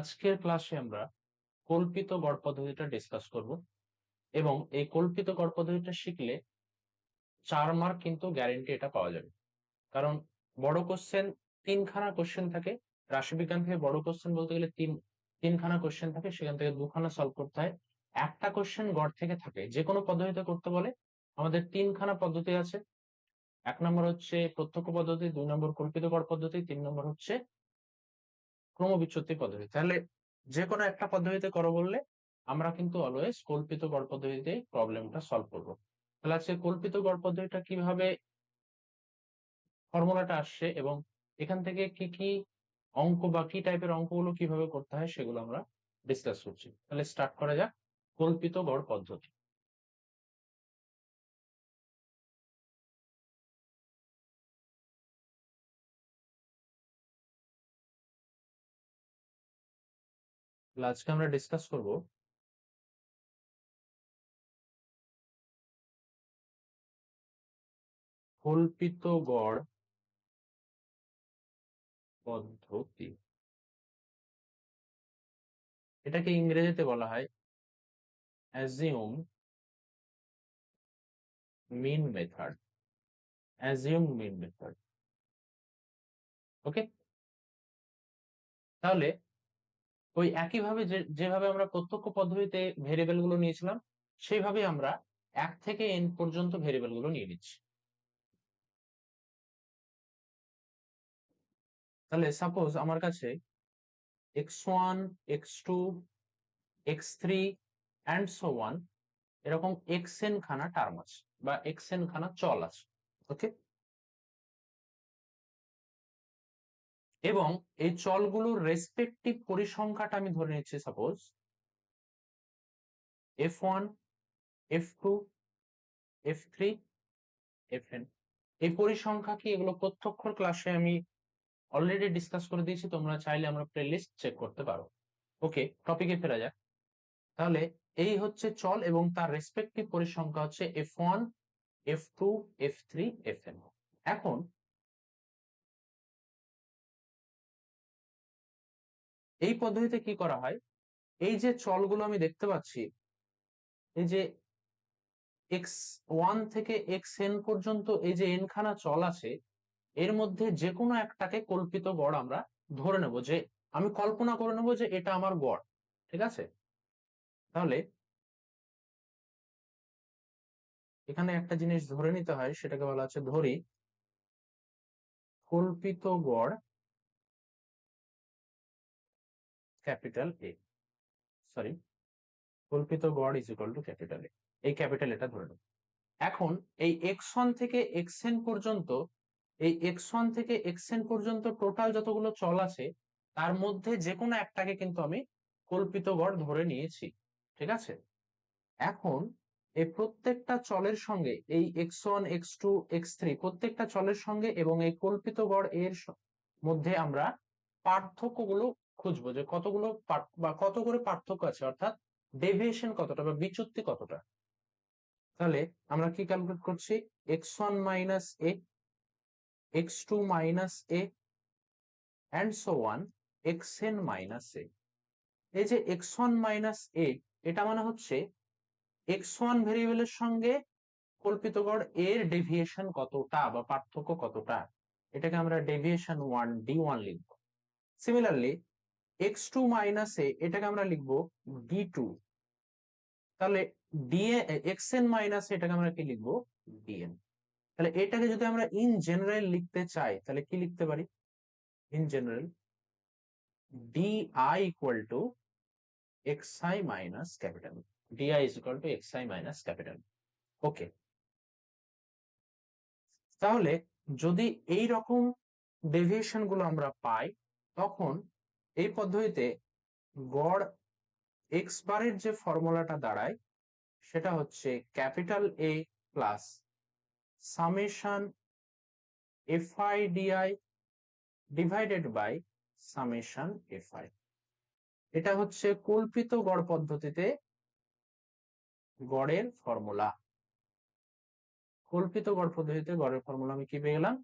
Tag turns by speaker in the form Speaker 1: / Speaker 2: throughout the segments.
Speaker 1: আজকের ক্লাসে আমরা কল্পিত গড় পদ্ধতিটা ডিসকাস করব এবং এই কল্পিত গড় পদ্ধতিটা শিখলে চার মার্ক কিন্তু গ্যারেন্টি এটা পাওয়া যাবে। কারণ বড় কোশ্চেন তিনখানা কোশ্চেন থাকে রাশিবিজ্ঞান থেকে বড় কোশ্চেন বলতে গেলে তিন, তিনখানা কোশ্চেন থাকে, সেখান থেকে দুখানা সলভ করতে হয়। একটা কোশ্চেন গড় থেকে থাকে, যে কোনো পদ্ধতিতে করতে বলে, আমাদের তিনখানা পদ্ধতি আছে। এক নম্বর হচ্ছে প্রত্যক্ষ পদ্ধতি, দুই নম্বর কল্পিত গড় পদ্ধতি, তিন নম্বর হচ্ছে ক্রমবিচ্যুতি পদ্ধতি। তাহলে যে কোনো একটা পদ্ধতিতে করো বললে আমরা কিন্তু অলওয়েজ কল্পিত গড় পদ্ধতিতে প্রবলেমটা সলভ করব। তাহলে আজকে কল্পিত গড় পদ্ধতিটা কীভাবে ফর্মুলাটা আসছে এবং এখান থেকে কি কি অঙ্ক বা কি টাইপের অঙ্কগুলো কীভাবে করতে হয় সেগুলো আমরা ডিসকাস করছি। তাহলে স্টার্ট করা যাক কল্পিত গড় পদ্ধতি। আজকে আমরা ডিসকাস করব কল্পিত গড় পদ্ধতি। এটাকে ইংরেজিতে বলা হয় assume mean method assume mean method okay তাহলে ওই একইভাবে যেভাবে আমরা প্রত্যক্ষ পদ্ধতিতে ভেরিয়েবলগুলো নিয়েছিলাম সেইভাবে আমরা এক থেকে এন পর্যন্ত ভেরিয়েবলগুলো নিয়ে নিচ্ছি। তাহলে সাপোজ আমার কাছে X one X two X three and so on এরকম এক্স এন খানা টার্ম আছে বা এক্স এন খানা চল আছে ওকে এবং এই চলগুলোর রেসপেক্টিভ পরিসংখ্যাটা আমি ধরে নিচ্ছি suppose F one F two F three F N এই পরিসংখ্যা কি এগুলো প্রত্যক্ষর ক্লাসে আমি অলরেডি ডিসকাস করে দিয়েছি, তোমরা চাইলে আমরা প্লে লিস্ট চেক করতে পারো। ওকে টপিকে ফেরা যাক। তাহলে এই হচ্ছে চল এবং তার রেসপেক্টিভ পরিসংখ্যা হচ্ছে F one F two F three F N এখন এই পদ্ধতিতে কি করা হয়? এই যে চলগুলো আমি দেখতে পাচ্ছি, এই যে এক্স ওয়ান থেকে এক্স এন পর্যন্ত এই যে এন খানা চল আছে, এর মধ্যে যে কোনো একটাকে কল্পিত গড় আমরা ধরে নেব যে, আমি কল্পনা করে নেব যে এটা আমার গড়, ঠিক আছে? তাহলে এখানে একটা জিনিস ধরে নিতে হয়, সেটাকে বলা হচ্ছে ধরি, কল্পিত গড় ক্যাপিটাল এ সরি কল্পিত গড় is equal to capital A এই ক্যাপিটাল এটা ধরে নেব এখন এই এক্স ওয়ান থেকে এক্স এন পর্যন্ত, এই এক্স ওয়ান থেকে এক্স এন পর্যন্ত টোটাল যতগুলো চল আছে, তার মধ্যে যে কোনো একটাকে কিন্তু আমি কল্পিত গড় ধরে নিয়েছি। ঠিক আছে? এখন এই প্রত্যেকটা চলের সঙ্গে, এই X one X two X three প্রত্যেকটা চলের সঙ্গে এবং এই কল্পিত গড় এর মধ্যে আমরা পার্থক্যগুলো খুঁজবো যে কতগুলো বা কত করে পার্থক্য আছে, অর্থাৎ ডেভিয়েশন কতটা বা বিচ্যুতি কতটা। তাহলে আমরা কি ক্যালকুলেট করছি? X one minus A X two minus A and so on X N minus A এই যে এক্স ওয়ান মাইনাস এ এটা মানে হচ্ছে এক্স ওয়ান ভেরিয়েবলের সঙ্গে কল্পিত গড় এর ডেভিয়েশন কতটা বা পার্থক্য কতটা, এটাকে আমরা ডেভিয়েশন ওয়ান ডি ওয়ান লিখব। Similarly X two minus A এটাকে আমরা লিখব ডি টু তাহলে ডিএ এক্স এন মাইনাস এটাকে আমরা কি লিখব? ডিএন তাহলে এটাকে যদি আমরা ইন জেনারেল লিখতে চাই, তাহলে কি লিখতে পারি? In general D I equal to X I minus capital D I is equal to X I minus capital okay তাহলে যদি এই রকম ডেভিয়েশনগুলো আমরা পাই, তখন এই পদ্ধতিতে গড় এক্স বারের যে ফর্মুলাটা দাঁড়ায়, সেটা হচ্ছে capital A plus summation FI DI divided by summation FI এটা হচ্ছে কল্পিত গড় পদ্ধতিতে গড়ের ফর্মুলা। কল্পিত গড় পদ্ধতিতে গড়ের ফর্মুলা আমি কি পেয়ে গেলাম?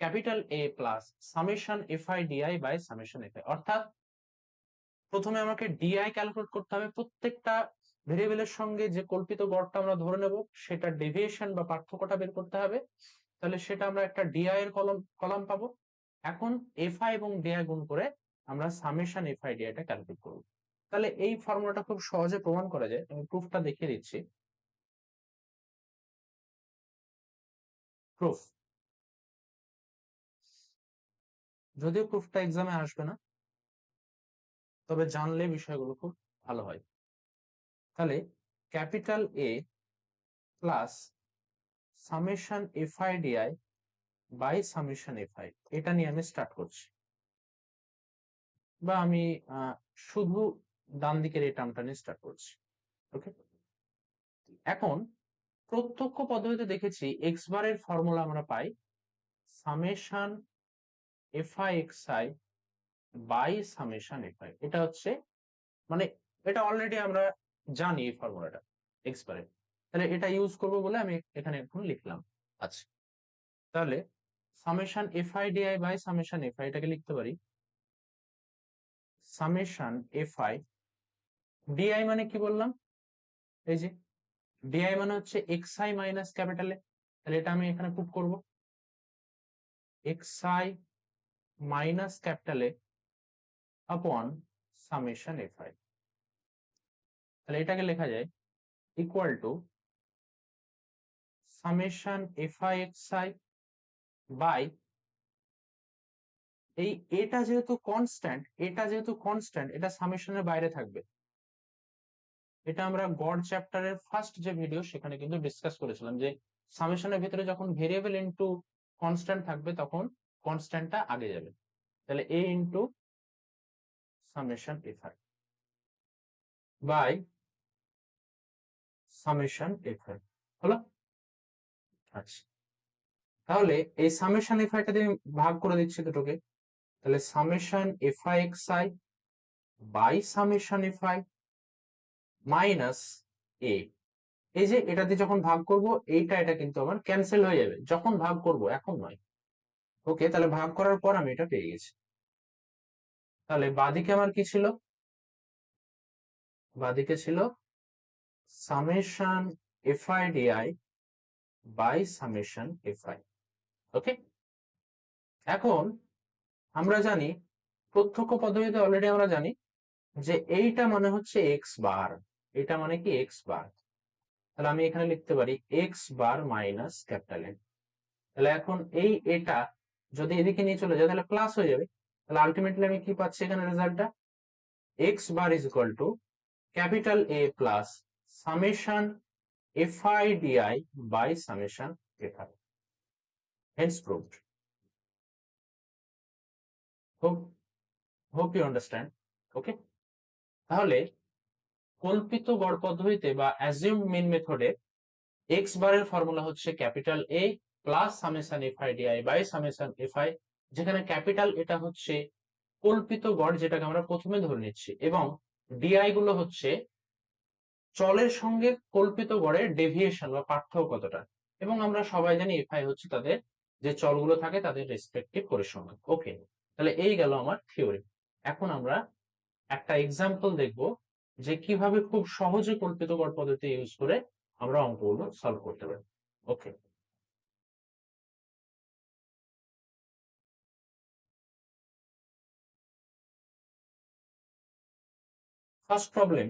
Speaker 1: Capital A plus summation FI DI by summation FI অর্থাৎ প্রথমে আমাকে ডিআই ক্যালকুলেট করতে হবে। প্রত্যেকটা ভেরিয়েবলের সঙ্গে যে কল্পিত গড়টা আমরা ধরে নেব, সেটা ডেভিয়েশন বা পার্থক্যটা বের করতে হবে। তাহলে সেটা আমরা একটা ডিআই এর কলম, কলাম পাবো। এখন এফআই এবং ডিআই গুণ করে আমরা সামেশন এফআই ডিআইটা ক্যালকুলেট করব। তাহলে এই ফর্মুলাটা খুব সহজে প্রমাণ করা যায়। আমি প্রুফটা দেখিয়ে দিচ্ছি। প্রুফ যদিও প্রুফটা এক্সামে আসবে না, তবে জানলে বিষয়গুলো খুব ভালো হয়। তাহলে capital A plus summation FI DI by summation FI এটা নিয়ে আমি স্টার্ট করছি। বা আমি শুধু ডান দিকের এই টার্মটা নিয়ে স্টার্ট করছি ওকে এখন প্রত্যক্ষ পদ্ধতিতে দেখেছি এক্স বারের ফর্মুলা আমরা পাই summation FI X I by summation FI এটা হচ্ছে মানে এটা অলরেডি আমরা জানি এই ফর্মুলাটা এক্স বারের তাহলে এটা ইউজ করব বলে আমি এখানে এখন লিখলাম। আচ্ছা। তাহলে summation FI DI by summation FI এটাকে লিখতে পারি। সামেশন এফআই ডিআই মানে কি বললাম? এই যে ডিআই মানে হচ্ছে এক্স আই মাইনাস ক্যাপিটালে তাহলে এটা আমি এখানে পুট করব। এক্স আই মাইনাস ক্যাপিটালে আপন সামেশন এফআই তাহলে এটাকে লেখা যায় equal to summation FI X I by এই এটা যেহেতু কনস্ট্যান্ট এটা যেহেতু কনস্ট্যান্ট এটা সামেশনের বাইরে থাকবে। এটা আমরা গড চ্যাপ্টারের ফার্স্ট যে ভিডিও সেখানে কিন্তু ডিসকাস করেছিলাম যে সামেশনের ভিতরে যখন ভেরিয়েবল ইনটু কনস্ট্যান্ট থাকবে, তখন কনস্ট্যান্টটা আগে যাবে। তাহলে A into summation FI by summation FI হলো? আচ্ছা। তাহলে এই সামেশন এফআইটা দিয়ে ভাগ করে দিচ্ছি দুটোকে। তাহলে summation FI X I by summation FI minus A এই যে এটা দিয়ে যখন ভাগ করব, এইটা, এটা কিন্তু আমার ক্যান্সেল হয়ে যাবে। যখন ভাগ করব, এখন নয়। ওকে তাহলে ভাগ করার পর আমি এটা পেয়ে গেছি। তাহলে বাদিকে আমার কি ছিল? বাদিকে ছিল summation FI DI by summation FI okay এখন আমরা জানি, প্রত্যক্ষ পদ্ধতিতে অলরেডি আমরা জানি যে এইটা মানে হচ্ছে এক্স বার এটা মানে কি এক্স বার তাহলে আমি এখানে লিখতে পারি X bar minus capital N তাহলে এখন এই এটা যদি এদিকে নিয়ে চলে যায় তাহলে প্লাস হয়ে যাবে। তাহলে আলটিমেটলি আমি কি পাচ্ছি এখানে রেজাল্টটা X bar is equal to capital A plus summation F I DI by summation F I hence proved hope hope you understand okay তাহলে কল্পিত গড় পদ্ধতিতে বা অ্যাজিউম মিন মেথডে এক্স বারের ফর্মুলা হচ্ছে capital A plus summation F I DI by summation F I যেখানে capital এটা হচ্ছে কল্পিত গড় যেটাকে আমরা প্রথমে ধরে নিচ্ছি এবং ডিআই গুলো হচ্ছে চলের সঙ্গে কল্পিত গড়ের ডেভিয়েশন বা পার্থক্য কতটা। এবং আমরা সবাই জানি এফআই হচ্ছে তাদের যে চলগুলো থাকে তাদের রেসপেক্টিভ পরিসংখ্যান ওকে তাহলে এই গেল আমার থিওরি এখন আমরা একটা এক্সাম্পল দেখব যে কীভাবে খুব সহজে কল্পিত গড় পদ্ধতি ইউজ করে আমরা অঙ্কগুলো সলভ করতে পারি। ওকে ফার্স্ট প্রবলেম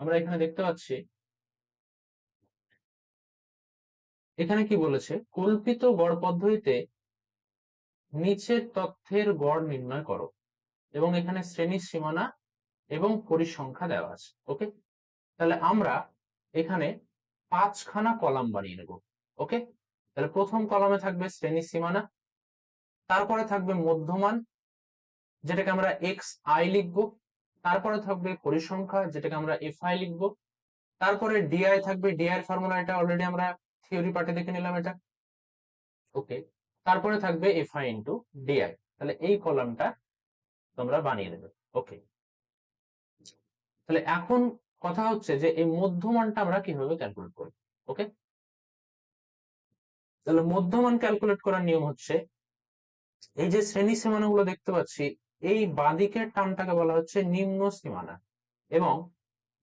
Speaker 1: আমরা এখানে দেখতে পাচ্ছি, এখানে কি বলেছে? কল্পিত গড় পদ্ধতিতে নিচের তথ্যের গড় নির্ণয় করো এবং এখানে শ্রেণির সীমানা এবং পরিসংখ্যা দেওয়া আছে, ওকে? তাহলে আমরা এখানে পাঁচখানা কলাম বানিয়ে নেব, ওকে? তাহলে প্রথম কলামে থাকবে শ্রেণি সীমানা, তারপরে থাকবে মধ্যমান যেটাকে আমরা এক্স আই লিখব। তারপরে থাকবে পরিসংখ্যা, যেটাকে আমরা এফ আই লিখব। তারপরে ডিআই থাকবে। ডিআই ফর্মুলা এটা অলরেডি আমরা থিওরি পার্টে দেখে নিলাম এটা। ওকে তারপরে থাকবে এফ আই ইন্টু ডিআই তাহলে এই কলামটা তোমরা বানিয়ে দেবে। ওকে তাহলে এখন কথা হচ্ছে যে এই মধ্যমানটা আমরা কীভাবে ক্যালকুলেট করব? ওকে তাহলে মধ্যমান ক্যালকুলেট করার নিয়ম হচ্ছে, এই যে শ্রেণি সীমানাগুলো দেখতে পাচ্ছি এই বাঁদিকের টার্মটাকে বলা হচ্ছে নিম্ন সীমানা এবং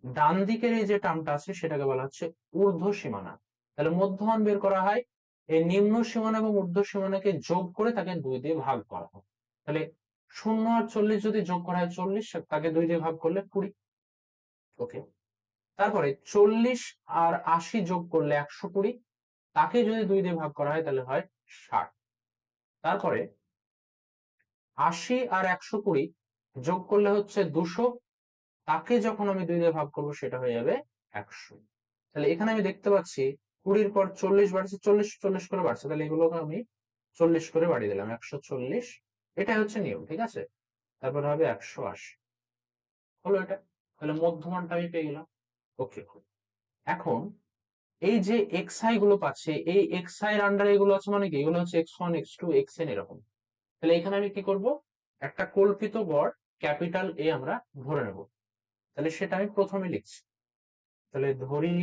Speaker 1: ডান দিকের এই যে টার্মটা আছে সেটাকে বলা হচ্ছে ঊর্ধ্ব সীমানা। তাহলে মধ্যমান বের করা হয়, এই নিম্ন সীমানা এবং ঊর্ধ্ব সীমানাকে যোগ করে তাকে দুই দিয়ে ভাগ করা হয়। তাহলে শূন্য আর চল্লিশ যদি যোগ করা হয় চল্লিশ, তাকে দুই দিয়ে ভাগ করলে কুড়ি। ওকে। তারপরে চল্লিশ আর আশি যোগ করলে একশো কুড়ি, তাকে যদি দুই দিয়ে ভাগ করা হয় তাহলে হয় ষাট। তারপরে আশি আর একশো কুড়ি যোগ করলে হচ্ছে দুশো। তাকে যখন আমি দুই দিয়ে ভাগ করব, সেটা হয়ে যাবে একশো। তাহলে এখানে আমি দেখতে পাচ্ছি, কুড়ির পর চল্লিশ বাড়ছে, চল্লিশ চল্লিশ করে বাড়ছে। তাহলে এগুলোকে আমি চল্লিশ করে বাড়িয়ে দিলাম, একশো চল্লিশ। এটাই হচ্ছে নিয়ম, ঠিক আছে? তারপর হবে একশো আশি। হলো এটা। তাহলে মধ্যমানটা আমি পেয়ে গেলাম। ওকে এখন এই যে এক্স আই গুলো পাচ্ছে, এই এক্স আই এর আন্ডারে এগুলো আছে মানে কি? এগুলো হচ্ছে X one X two X N এরকম। তাহলে এখানে আমি কি করব? একটা কল্পিত গড়, ক্যাপিটাল এ আমরা ধরে নেব। তাহলে সেটা আমি প্রথমে লিখছি। তাহলে ধরি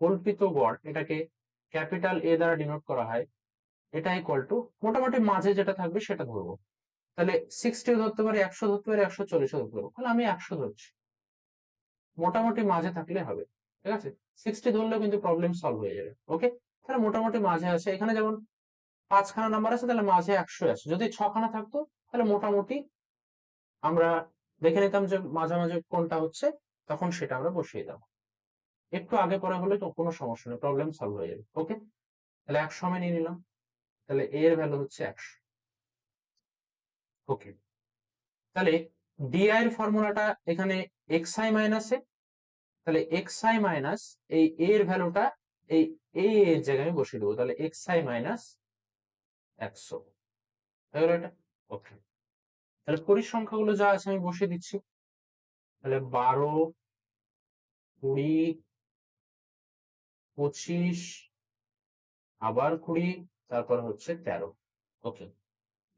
Speaker 1: কল্পিত গড়, এটাকে ক্যাপিটাল এ দ্বারা ডিনোট করা হয়, এটা ইকুয়াল টু মোটামুটি মাঝে যেটা থাকবে সেটা ধরবো। তাহলে সিক্সটিও ধরতে পারি, একশো ধরতে পারি, একশো চল্লিশও ধরতে পারব। তাহলে আমি একশো ধরছি। মোটামুটি মাঝে থাকলে হবে। ঠিক আছে? সিক্সটি ধরলেও কিন্তু প্রবলেম সলভ হয়ে যাবে ওকে তাহলে মোটামুটি মাঝে আছে এখানে যেমন পাঁচখানা নাম্বার আছে, তাহলে মাঝে একশো আছে যদি ছখানা থাকতো, তাহলে মোটামুটি আমরা দেখে নিতাম যে মাঝামাঝি কোনটা হচ্ছে, তখন সেটা আমরা বসিয়ে দেবো একটু আগে পরে হলে তো কোনো সমস্যা নেই প্রবলেম সলভ হয়ে যাবে ওকে তাহলে একশো আমি নিয়ে নিলাম, তাহলে এর ভ্যালু হচ্ছে একশো ওকে তাহলে ডিআই এর ফর্মুলাটা এখানে এক্স আই মাইনাসে তাহলে এক্স আই মাইনাস এই এ এর ভ্যালুটা এই এ এর জায়গায় আমি বসিয়ে দেবো। তাহলে এক্স আই মাইনাস একশো। তাহলে পরিসংখ্যাগুলো যা আছে আমি বসিয়ে দিচ্ছি। তাহলে বারো, কুড়ি, পঁচিশ, আবার কুড়ি, তারপর হচ্ছে তেরো। ওকে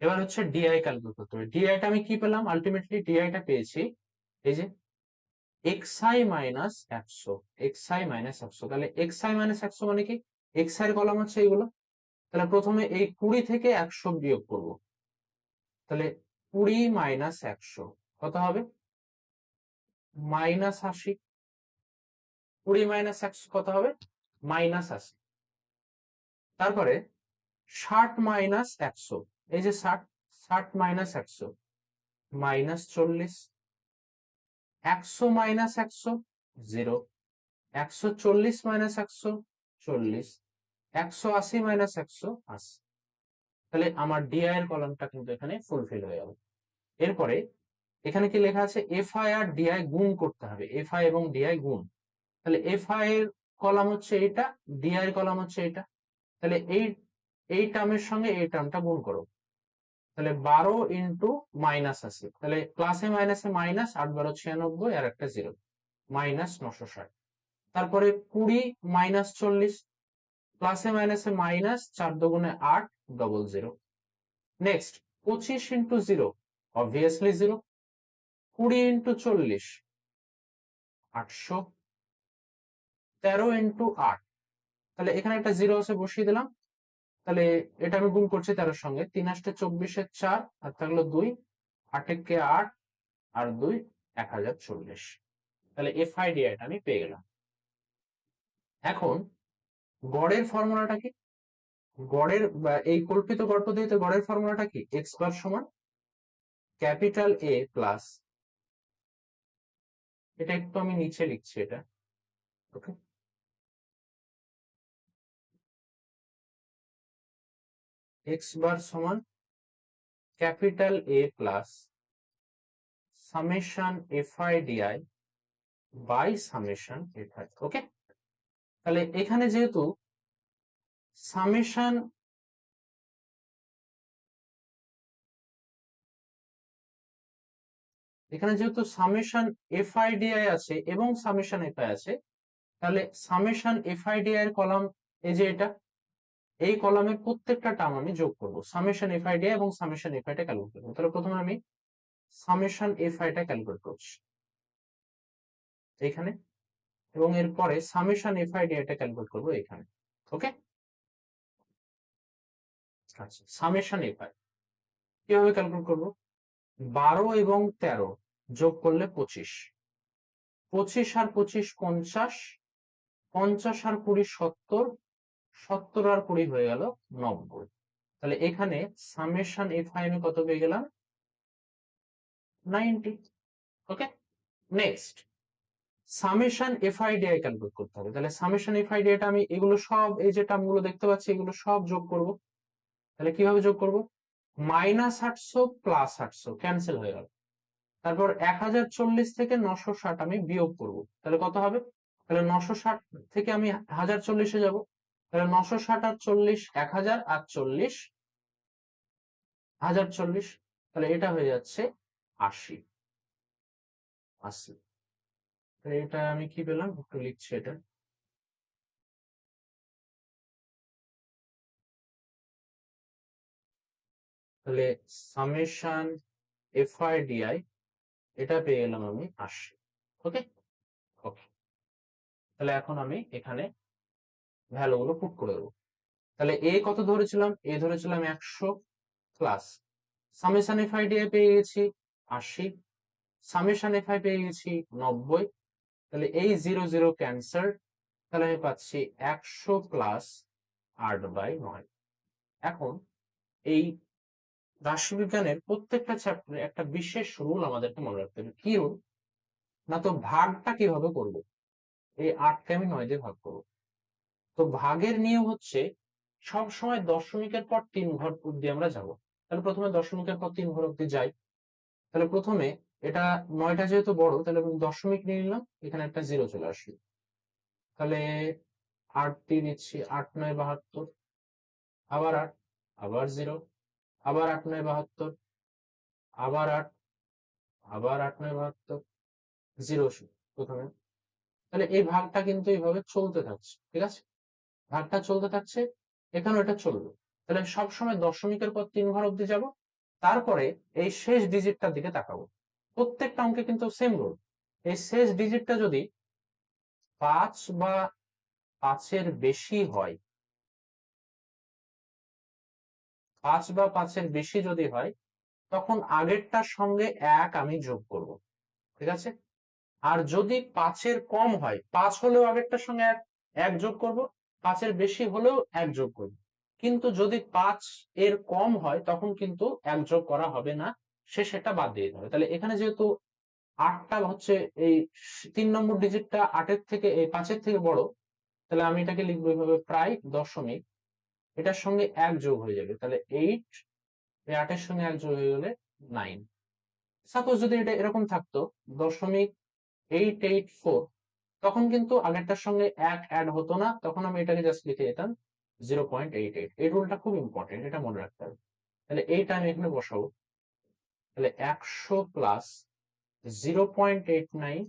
Speaker 1: এবার হচ্ছে ডিআই ক্যালকুলেট করতে হবে। ডিআইটা আমি কি পেলাম? আলটিমেটলি ডিআইটা পেয়েছি। এই যে এক্স আই মাইনাস একশো এক্স আই মাইনাস একশো তাহলে এক্স আই মাইনাস একশো মানে কি? এক্স আই কলাম হচ্ছে এইগুলো। তাহলে প্রথমে এই কুড়ি থেকে একশো বিয়োগ করব। তাহলে কুড়ি মাইনাস একশো, কত হবে? মাইনাস আশি। কুড়ি মাইনাস একশো কত হবে? মাইনাস আশি। তারপরে ষাট মাইনাস একশো, এই যে ষাট ষাট মাইনাস একশো মাইনাস চল্লিশ। একশো মাইনাস একশো, জিরো। একশো চল্লিশ মাইনাস একশো, চল্লিশ। একশো আশি মাইনাস একশো, আশি। তাহলে আমার ডিআই এর কলমটা কিন্তু এখানে ফুলফিল হয়ে গেল। এরপরে এখানে কি লেখা আছে? এফ আই আর ডিআই গুণ করতে হবে। এফ আই এবং ডিআই গুণ। তাহলে এফ আই এর কলাম হচ্ছে এটা ডিআই এর কলাম হচ্ছে এটা তাহলে এই এই টার্মের সঙ্গে এই টার্মটা গুণ করো। তাহলে বারো ইন্টু মাইনাস আশি। তাহলে প্লাসে মাইনাসে মাইনাস আট বারো ছিয়ানব্বই, আর একটা জিরো মাইনাস নশো ষাট। তারপরে কুড়ি মাইনাস চল্লিশ প্লাসে মাইনাসে মাইনাস চার দুগুণে আট ডবল জিরো নেক্সট পঁচিশ ইন্টু জিরো অবভিয়াসলি জিরো কুড়ি ইন্টু চল্লিশ, আটশো। তেরো ইন্টু আট। তাহলে এখানে একটা জিরো আছে, বসিয়ে দিলাম। তাহলে এটা আমি গুণ করছি তেরোর সঙ্গে। তিন আষ্টে চব্বিশের চার, আর থাকল দুই। আটেককে আট, আর দুই এক হাজার চল্লিশ। তাহলে এফ আই ডি আমি পেয়ে গেলাম। এখন গড়ের ফর্মুলাটা কি? গড়ের এই কল্পিত গড় পদ্ধতিতে গড়ের ফর্মুলাটা কি? এক্স বার সমান ক্যাপিটাল এ প্লাস এটা একটু আমি নিচে লিখছি এটা। ওকে এক্স বার সমান capital A plus summation F I by summation F okay তাহলে এখানে যেহেতু সামেশন এখানে যেহেতু সামেশন এফ আই আছে এবং সামেশন এফ আই আছে, তাহলে সামেশন এফ আই এর কলাম এই যে এটা এই কলামের প্রত্যেকটা টার্ম আমি যোগ করব। সামেশন এফ আই এবং সামেশন এফ আইটা ক্যালকুলেট করব। তাহলে প্রথমে আমি সামেশন এফ আইটা ক্যালকুলেট করছি। এখানে এবং এরপরে সামেশন এফ আই এটা ক্যালকুলেট করব এখানে ওকে আচ্ছা সামেশন এফআই কীভাবে ক্যালকুলেট করব? বারো এবং তেরো যোগ করলে পঁচিশ। পঁচিশ আর পঁচিশ পঞ্চাশ পঞ্চাশ আর কুড়ি সত্তর সত্তর আর কুড়ি হয়ে গেল নব্বই। তাহলে এখানে সামেশন এফআই আমি কত পেয়ে গেলাম? Ninety. Okay? Next summation FI DI calculate করতে হবে। তাহলে সামেশন এফআইডিআইটা আমি এগুলো সব, এই যে টার্মগুলো দেখতে পাচ্ছি, এগুলো সব যোগ করব। তাহলে কীভাবে যোগ করব? মাইনাস আটশো প্লাস আটশো ক্যান্সেল হয়ে গেল। তারপর এক হাজার চল্লিশ থেকে নশো ষাট আমি বিয়োগ করব। তাহলে কত হবে? তাহলে নশো ষাট থেকে আমি হাজার চল্লিশে যাব। তাহলে নশো ষাট আর চল্লিশ এক হাজার আর চল্লিশ হাজার চল্লিশ, তাহলে এটা হয়ে যাচ্ছে আশি। আশি। এটা আমি কি পেলাম? একটু লিখছি এটা। তাহলে সামেশন এফআইডিআই এটা পেয়ে গেলাম আমি আশি। ওকে? ওকে। তাহলে এখন আমি এখানে ভ্যালুগুলো পুট করে দেবো। তাহলে এ কত ধরেছিলাম? এ ধরেছিলাম একশো প্লাস সামেশন এফআইডিআই পেয়ে গেছি আশি। সামেশন এফআই পেয়ে গেছি নব্বই। তাহলে এই জিরো জিরো ক্যান্সার তাহলে আমি পাচ্ছি একশো প্লাস আট বাই নয়। এখন এই রাশিবিজ্ঞানের প্রত্যেকটা চ্যাপ্টারে একটা বিশেষ রুল আমাদেরকে মনে রাখতে হবে। কি রুল না তো ভাগটা কীভাবে করব? এই আটকে আমি নয় দিয়ে ভাগ করব। তো ভাগের নিয়ম হচ্ছে সব সময় দশমিকের পর তিন ঘর অব্দি আমরা যাব। তাহলে প্রথমে দশমিকের পর তিন ঘর অব্দি যাই। তাহলে প্রথমে এটা নয়টা যেহেতু বড়, তাহলে আমি দশমিক নিয়ে নিলাম, এখানে একটা জিরো চলে আসলো। তাহলে আট নিচ্ছি, আট নয় বাহাত্তর, আবার আট, আবার জিরো আবার আট নয় বাহাত্তর, আবার আট আবার আট নয় বাহাত্তর জিরো প্রথমে। তাহলে এই ভাগটা কিন্তু এইভাবে চলতে থাকছে, ঠিক আছে? ভাগটা চলতে থাকছে, এখানেও এটা চলবে। তাহলে সবসময় দশমিকের পর তিন ঘর অব্দি যাব, তারপরে এই শেষ ডিজিটটার দিকে তাকাবো। প্রত্যেকটা অঙ্কে কিন্তু সেম রোল এই শেষ ডিজিটটা যদি পাঁচ বা পাঁচের বেশি হয়, পাঁচ বা পাঁচের বেশি যদি হয়, তখন আগেরটার সঙ্গে এক আমি যোগ করব। ঠিক আছে? আর যদি পাঁচের কম হয়, পাঁচ হলেও আগেরটার সঙ্গে এক যোগ করব পাঁচের বেশি হলেও এক যোগ করব। কিন্তু যদি পাঁচ এর কম হয়, তখন কিন্তু এক যোগ করা হবে না। সে সেটা বাদ দিয়ে দেবে। তাহলে এখানে যেহেতু আটটা হচ্ছে এই তিন নম্বর ডিজিটটা আটের থেকে, এই পাঁচের থেকে বড়, তাহলে আমি এটাকে লিখব এইভাবে প্রায় দশমিক। এটার সঙ্গে এক যোগ হয়ে যাবে। তাহলে এইট এই আটের সঙ্গে এক যোগ হয়ে গেলে নাইন সাপোজ যদি এটা এরকম থাকতো, দশমিক এইট এইট ফোর তখন কিন্তু আগেরটার সঙ্গে এক অ্যাড হতো না, তখন আমি এটাকে জাস্ট লিখে যেতাম জিরো পয়েন্ট এইট এইট এই রুলটা খুব ইম্পর্টেন্ট এটা মনে রাখতে হবে। তাহলে এইটা আমি এখানে বসাবো। তাহলে একশো plus zero point eight nine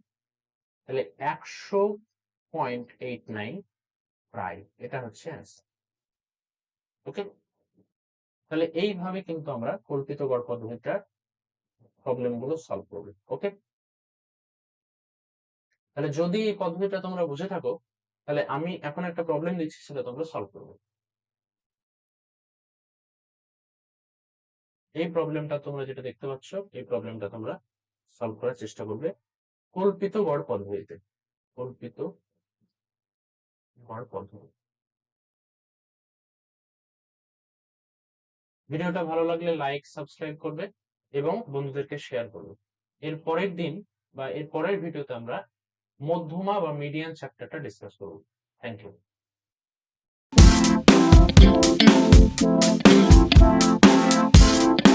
Speaker 1: তাহলে একশো পয়েন্ট এইট নাইন প্রায়, এটা হচ্ছে ওকে তাহলে এইভাবে কিন্তু আমরা কল্পিত গড় পদ্ধতিটার প্রবলেমগুলো সলভ করব। ওকে তাহলে যদি এই পদ্ধতিটা তোমরা বুঝে থাকো, তাহলে আমি এখন একটা প্রবলেম দিচ্ছি, সেটা তোমরা সলভ করবে। এই প্রবলেমটা তোমরা যেটা দেখতে পাচ্ছ, এই প্রবলেমটা তোমরা সলভ করার চেষ্টা করবে কল্পিত গড় পদ্ধতিতে। কল্পিত গড় পদ্ধতি। ভিডিওটা ভালো লাগলে লাইক সাবস্ক্রাইব করবে এবং বন্ধুদেরকে শেয়ার করবে। এর পরের দিন বা এর পরের ভিডিওতে আমরা মধ্যমা বা মিডিয়ান চ্যাপ্টারটা ডিসকাস করব থ্যাংক ইউ